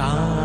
다